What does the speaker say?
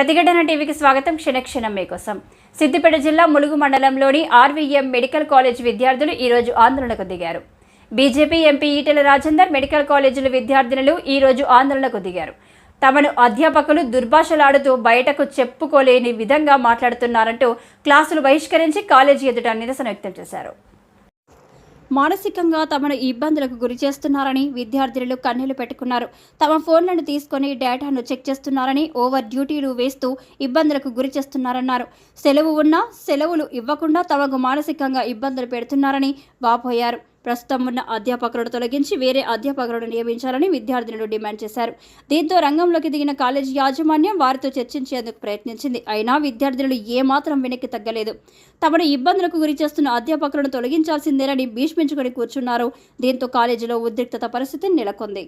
ప్రతిఘటన టీవీకి స్వాగతం. క్షణక్షణం మీకోసం. సిద్దిపేట జిల్లా ములుగు మండలంలోని ఆర్వీఎం మెడికల్ కాలేజ్ విద్యార్థులు ఈరోజు ఆందోళనకు దిగారు. BJP MP Etela Rajender medical కాలేజీల విద్యార్థినులు ఈరోజు ఆందోళనకు దిగారు. తమను అధ్యాపకులు దుర్భాషలాడుతూ బయటకు చెప్పుకోలేని విధంగా మాట్లాడుతున్నారంటూ క్లాసులు బహిష్కరించి కాలేజీ ఎదుట నిరసన వ్యక్తం చేశారు. మానసికంగా తమను ఇబ్బందులకు గురి చేస్తున్నారని విద్యార్థులు కన్నీళ్ళు పెట్టుకున్నారు. తమ ఫోన్లను తీసుకొని డేటాను చెక్ చేస్తున్నారని ఓవర్ డ్యూటీలు వేస్తూ ఇబ్బందులకు గురి చేస్తున్నారన్నారు. సెలవు ఉన్నా సెలవులు ఇవ్వకుండా తమకు మానసికంగా ఇబ్బందులు పెడుతున్నారని వాపోయారు. ప్రస్తుతం ఉన్న అధ్యాపకులను తొలగించి వేరే అధ్యాపకులను నియమించాలని విద్యార్థినులు డిమాండ్ చేశారు. దీంతో రంగంలోకి దిగిన కాలేజీ యాజమాన్యం వారితో చర్చించేందుకు ప్రయత్నించింది. అయినా విద్యార్థినులు ఏమాత్రం వెనక్కి తగ్గలేదు. తమను ఇబ్బందులకు గురి చేస్తున్న అధ్యాపకులను తొలగించాల్సిందేనని భీష్మించుకొని కూర్చున్నారు. దీంతో కాలేజీలో ఉద్రిక్తత పరిస్థితి నెలకొంది.